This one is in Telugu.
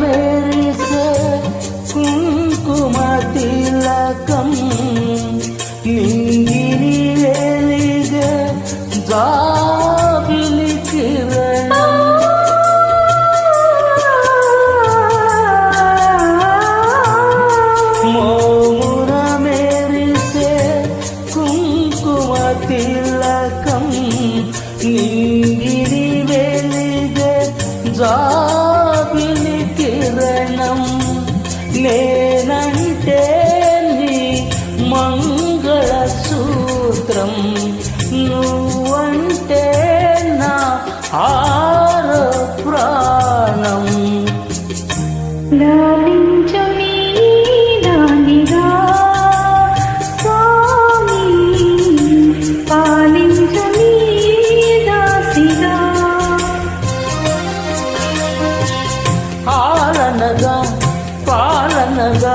మెరిసే కుంకుమ తిలకం నింగిని వెలిగ జాబిలి కిరణం మెరిసే కుంకుమ తిలకం నింగిని వెలిగే జాబిలి నేనంటే నీ మంగళ సూత్రం నువ్వంటే నా ఆర ప్రాణం లాలించు పాలనగా.